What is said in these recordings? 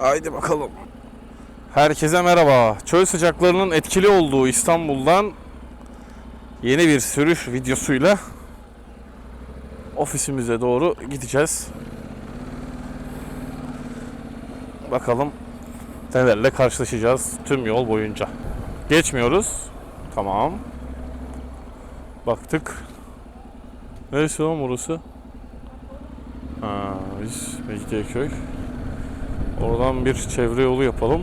Haydi bakalım. Herkese merhaba. Çöl sıcaklarının etkili olduğu İstanbul'dan yeni bir sürüş videosuyla ofisimize doğru gideceğiz. Bakalım nelerle karşılaşacağız tüm yol boyunca. Geçmiyoruz. Tamam. Baktık. Neresi lan burası? Ha, biz Mecidiyeköy. Oradan bir çevre yolu yapalım.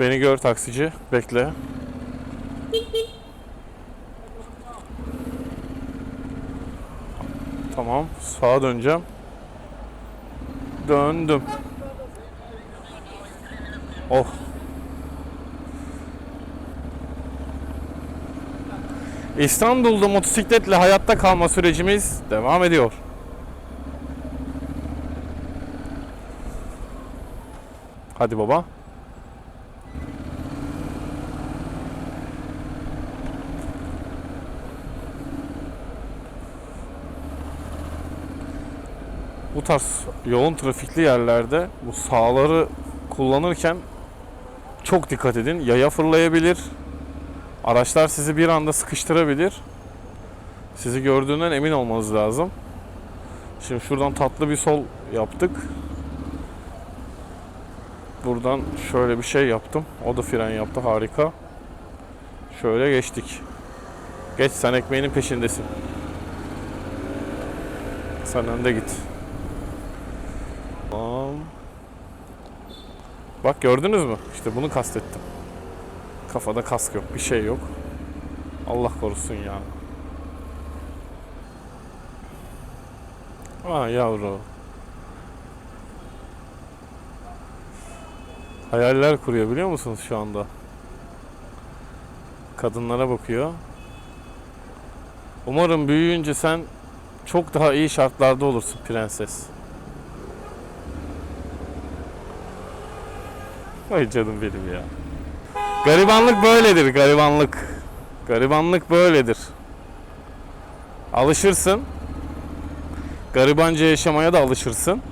Beni gör taksici. Bekle. Tamam. Sağa döneceğim. Döndüm. Oh. İstanbul'da motosikletle hayatta kalma sürecimiz devam ediyor. Hadi baba. Bu tarz yoğun trafikli yerlerde bu sağları kullanırken çok dikkat edin. Yaya fırlayabilir. Araçlar sizi bir anda sıkıştırabilir. Sizi gördüğünden emin olmanız lazım. Şimdi şuradan tatlı bir sol yaptık. Buradan şöyle bir şey yaptım. O da fren yaptı. Harika. Şöyle geçtik. Geç sen ekmeğinin peşindesin. Sen önde git. Tamam. Bak gördünüz mü? İşte bunu kastettim. Kafada kask yok, bir şey yok. Allah korusun ya. Aa yavru. Hayaller kuruyor biliyor musunuz şu anda? Kadınlara bakıyor. Umarım büyüyünce sen çok daha iyi şartlarda olursun prenses. Ay canım benim ya. Garibanlık böyledir, garibanlık. Garibanlık böyledir. Alışırsın. Garibanca yaşamaya da alışırsın.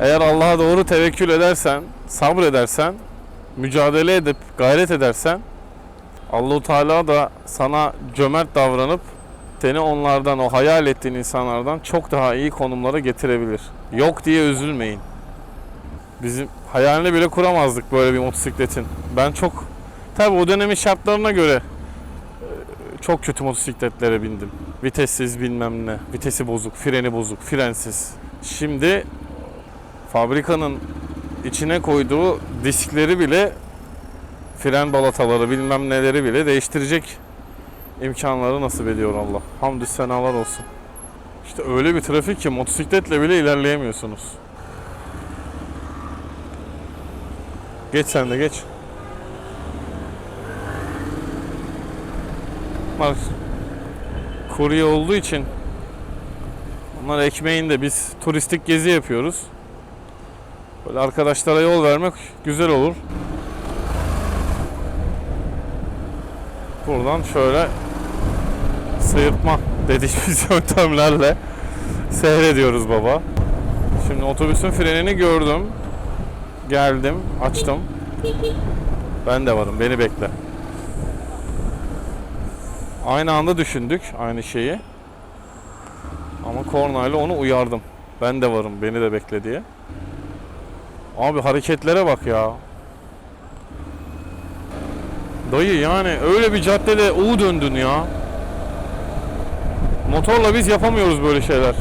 Eğer Allah'a doğru tevekkül edersen, sabredersen, mücadele edip gayret edersen Allahu Teala da sana cömert davranıp seni onlardan o hayal ettiğin insanlardan çok daha iyi konumlara getirebilir. Yok diye üzülmeyin. Bizim hayalini bile kuramazdık böyle bir motosikletin. Ben çok tabi o dönemin şartlarına göre e, çok kötü motosikletlere bindim. Vitessiz bilmem ne, vitesi bozuk, freni bozuk, frensiz. Şimdi fabrikanın içine koyduğu diskleri bile fren balataları bilmem neleri bile değiştirecek imkanları nasip ediyor Allah. Hamdü senalar olsun. İşte öyle bir trafik ki motosikletle bile ilerleyemiyorsunuz. Geç sen de geç. Bunlar kurye olduğu için onlar ekmeğinde biz turistik gezi yapıyoruz. Böyle arkadaşlara yol vermek güzel olur. Buradan şöyle sıyırtma dediğimiz yöntemlerle seyrediyoruz baba. Şimdi otobüsün frenini gördüm. Geldim, açtım. Ben de varım, beni bekle. Aynı anda düşündük aynı şeyi. Ama kornayla onu uyardım. Ben de varım, beni de bekle diye. Abi hareketlere bak ya. Dayı yani öyle bir caddede U döndün ya. Motorla biz yapamıyoruz böyle şeyler.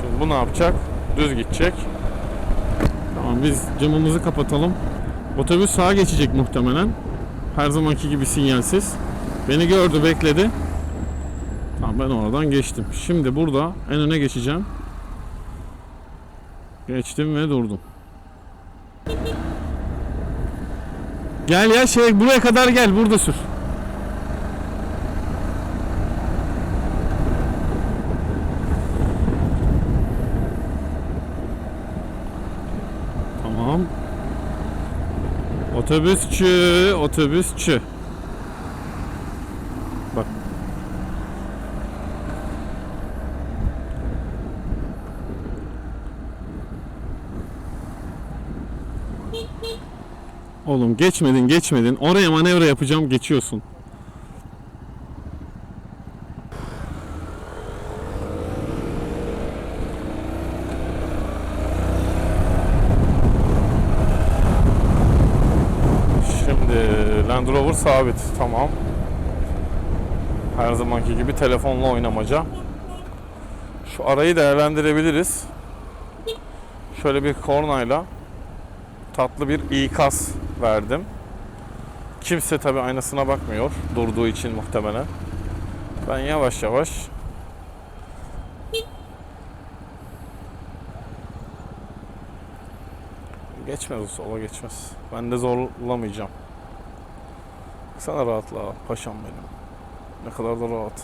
Şimdi bu ne yapacak? Düz gidecek. Tamam biz camımızı kapatalım. Otobüs sağa geçecek muhtemelen. Her zamanki gibi sinyalsiz. Beni gördü bekledi. Tamam ben oradan geçtim. Şimdi burada en öne geçeceğim. Geçtim ve durdum. Gel ya şey buraya kadar gel burada sür. Tamam. Otobüsçü, otobüsçü. Bak. Oğlum geçmedin geçmedin. Oraya manevra yapacağım geçiyorsun. Sabit. Tamam. Her zamanki gibi telefonla oynamaca. Şu arayı değerlendirebiliriz. Şöyle bir kornayla tatlı bir ikaz verdim. Kimse tabi aynasına bakmıyor durduğu için muhtemelen. Ben yavaş yavaş Geçmez o sola geçmez. Ben de zorlamayacağım. Sana rahatla paşam benim. Ne kadar da rahat.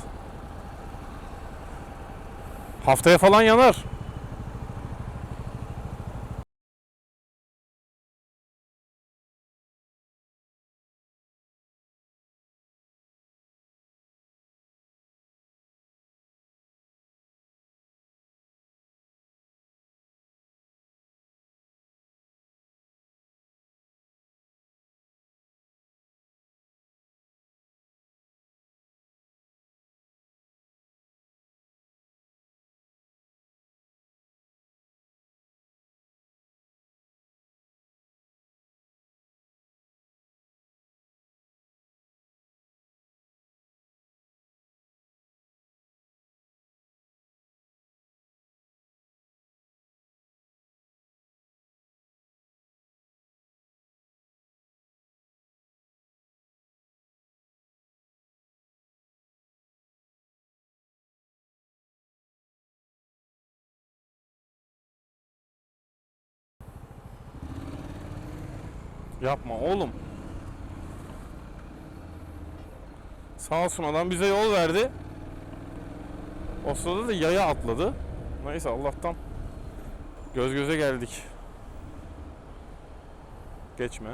Haftaya falan yanar. Yapma oğlum. Sağ olsun adam bize yol verdi. O sırada da yaya atladı. Neyse Allah'tan göz göze geldik. Geçme.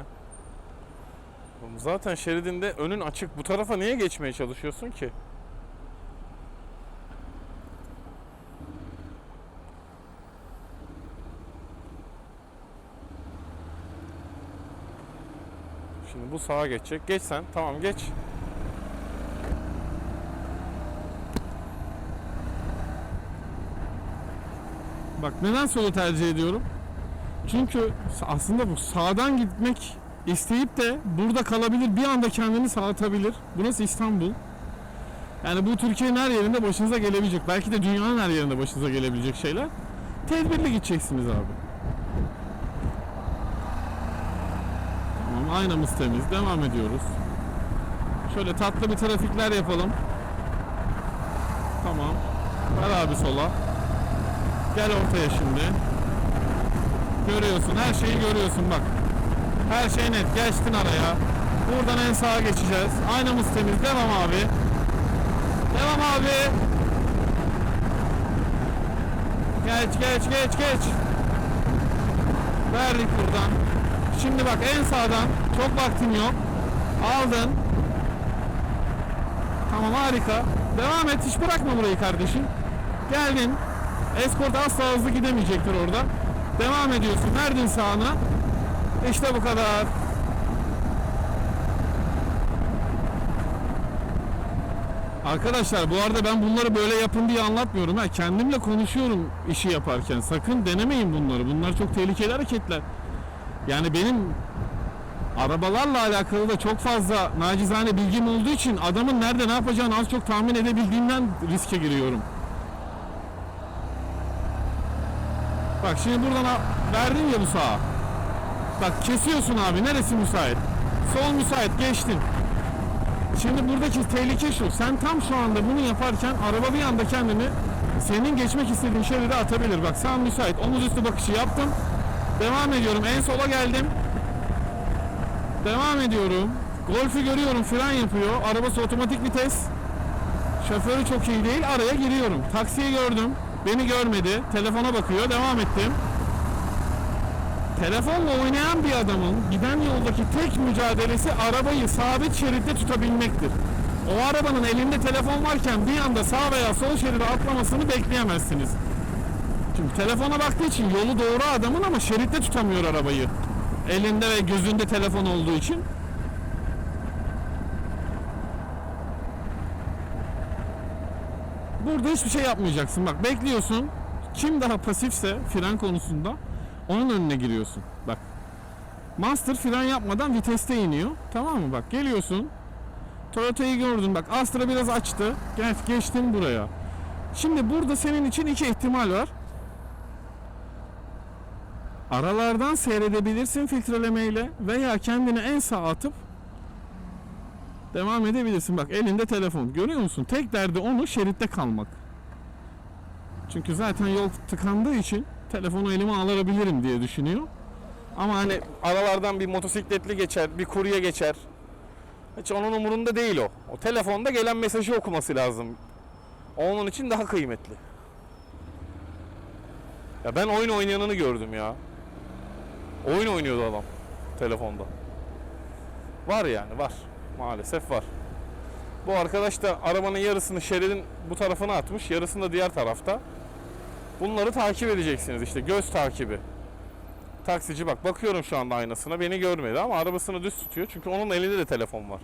Oğlum zaten şeridinde önün açık. Bu tarafa niye geçmeye çalışıyorsun ki? Şimdi bu sağa geçecek. Geç sen. Tamam geç. Bak neden solu tercih ediyorum? Çünkü aslında bu sağdan gitmek isteyip de burada kalabilir. Bir anda kendini sağlatabilir. Burası İstanbul. Yani bu Türkiye'nin her yerinde başınıza gelebilecek. Belki de dünyanın her yerinde başınıza gelebilecek şeyler. Tedbirli gideceksiniz abi. Tamam aynamız temiz. Devam ediyoruz. Şöyle tatlı bir trafikler yapalım. Tamam. Ver abi sola. Gel ortaya şimdi. Görüyorsun her şeyi görüyorsun bak. Her şey net. Geçtin araya. Buradan en sağa geçeceğiz. Aynamız temiz. Devam abi. Devam abi. Geç geç geç geç. Verdik buradan. Şimdi bak en sağdan çok vaktin yok. Aldın. Tamam harika. Devam et hiç bırakma burayı kardeşim. Geldin. Escort asla hızlı gidemeyecektir orada. Devam ediyorsun. Verdin sağına. İşte bu kadar. Arkadaşlar bu arada ben bunları böyle yapın diye anlatmıyorum. Ha, kendimle konuşuyorum işi yaparken. Sakın denemeyin bunları. Bunlar çok tehlikeli hareketler. Yani benim arabalarla alakalı da çok fazla nacizane bilgim olduğu için adamın nerede ne yapacağını az çok tahmin edebildiğimden riske giriyorum. Bak şimdi buradan verdin ya bu sağa. Bak kesiyorsun abi. Neresi müsait? Sol müsait. Geçtin. Şimdi buradaki tehlike şu. Sen tam şu anda bunu yaparken araba bir anda kendini senin geçmek istediğin şeride atabilir. Bak sağ müsait. Omuz üstü bakışı yaptım. Devam ediyorum. En sola geldim. Devam ediyorum. Golf'ü görüyorum. Fren yapıyor. Arabası otomatik vites. Şoförü çok iyi değil. Araya giriyorum. Taksiyi gördüm. Beni görmedi. Telefona bakıyor. Devam ettim. Telefonla oynayan bir adamın giden yoldaki tek mücadelesi arabayı sabit şeritte tutabilmektir. O arabanın elinde telefon varken bir anda sağ veya sol şeride atlamasını bekleyemezsiniz. Çünkü telefona baktığı için yolu doğru adamın ama şeritte tutamıyor arabayı. Elinde ve gözünde telefon olduğu için. Burada hiçbir şey yapmayacaksın. Bak bekliyorsun. Kim daha pasifse fren konusunda onun önüne giriyorsun. Bak. Master fren yapmadan viteste iniyor. Tamam mı? Bak geliyorsun. Toyota'yı gördün. Bak Astra biraz açtı. Gel geçtin buraya. Şimdi burada senin için iki ihtimal var. Aralardan seyredebilirsin filtrelemeyle veya kendini en sağa atıp devam edebilirsin. Bak elinde telefon. Görüyor musun? Tek derdi onu şeritte kalmak. Çünkü zaten yol tıkandığı için telefonu elime alabilirim diye düşünüyor. Ama hani Aralardan bir motosikletli geçer, bir kurye geçer. Hiç onun umurunda değil o. O telefonda gelen mesajı okuması lazım. Onun için daha kıymetli. Ya ben oyun oynayanını gördüm ya. Oyun oynuyordu adam telefonda. Var yani var. Maalesef var. Bu arkadaş da arabanın yarısını şeridin bu tarafına atmış, yarısını da diğer tarafta. Bunları takip edeceksiniz işte göz takibi. Taksici bak bakıyorum şu anda aynasına beni görmedi ama arabasını düz tutuyor çünkü onun elinde de telefon var.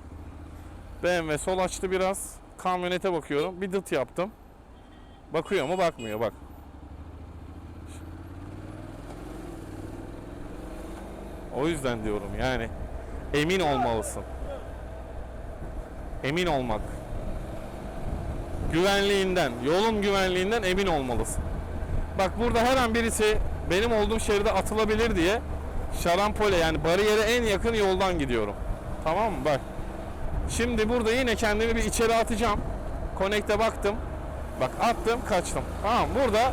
BMW sol açtı biraz. Kamyonete bakıyorum. Bir dıt yaptım. Bakıyor mu? Bakmıyor bak. O yüzden diyorum yani emin olmalısın. Emin olmak. Güvenliğinden, yolun güvenliğinden emin olmalısın. Bak burada her an birisi benim olduğum şeride atılabilir diye şarampole yani bariyere en yakın yoldan gidiyorum. Tamam mı? Bak. Şimdi burada yine kendimi bir içeri atacağım. Connect'e baktım. Bak attım kaçtım. Tamam burada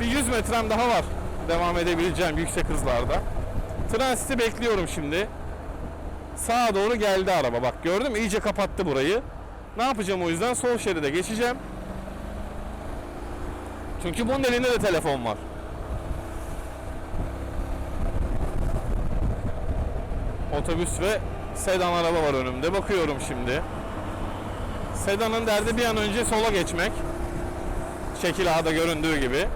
bir 100 metrem daha var. Devam edebileceğim yüksek hızlarda. Transiti bekliyorum şimdi. Sağa doğru geldi araba. Bak gördün mü? İyice kapattı burayı. Ne yapacağım o yüzden? Sol şeride geçeceğim. Çünkü bunun elinde de telefon var. Otobüs ve sedan araba var önümde. Bakıyorum şimdi. Sedanın derdi bir an önce sola geçmek. Şekil A'da göründüğü gibi.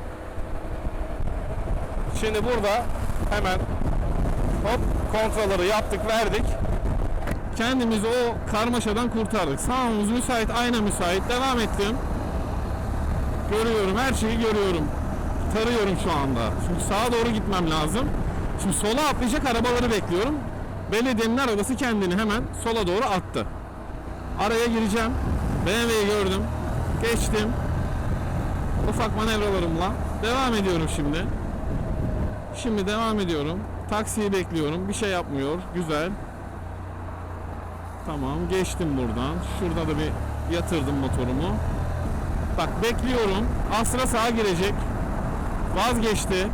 Şimdi burada hemen hop kontrolleri yaptık verdik. kendimizi o karmaşadan kurtardık. Sağımız müsait, ayna müsait. Devam ettim. Görüyorum, her şeyi görüyorum. Tarıyorum şu anda. Çünkü sağa doğru gitmem lazım. Şimdi sola atlayacak arabaları bekliyorum. Belediyenin arabası kendini hemen sola doğru attı. Araya gireceğim. BMW'yi gördüm. Geçtim. Ufak manevralarımla devam ediyorum şimdi. Şimdi devam ediyorum. Taksiyi bekliyorum. Bir şey yapmıyor. Güzel. Tamam geçtim buradan. Şurada da bir yatırdım motorumu. Bak bekliyorum. Astra sağa girecek. Vazgeçti.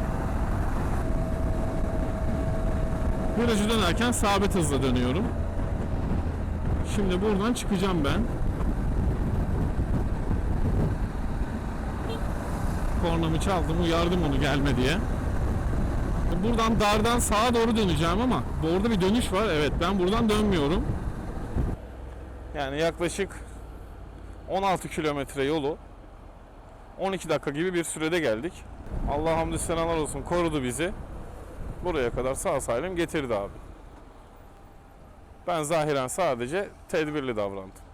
Virajı dönerken sabit hızla dönüyorum. Şimdi buradan çıkacağım ben. Kornamı çaldım, uyardım onu gelme diye. Buradan dardan sağa doğru döneceğim ama orada bir dönüş var. Evet ben buradan dönmüyorum. Yani yaklaşık 16 kilometre yolu 12 dakika gibi bir sürede geldik. Allah hamdü senalar olsun korudu bizi. Buraya kadar sağ salim getirdi abi. Ben zahiren sadece tedbirli davrandım.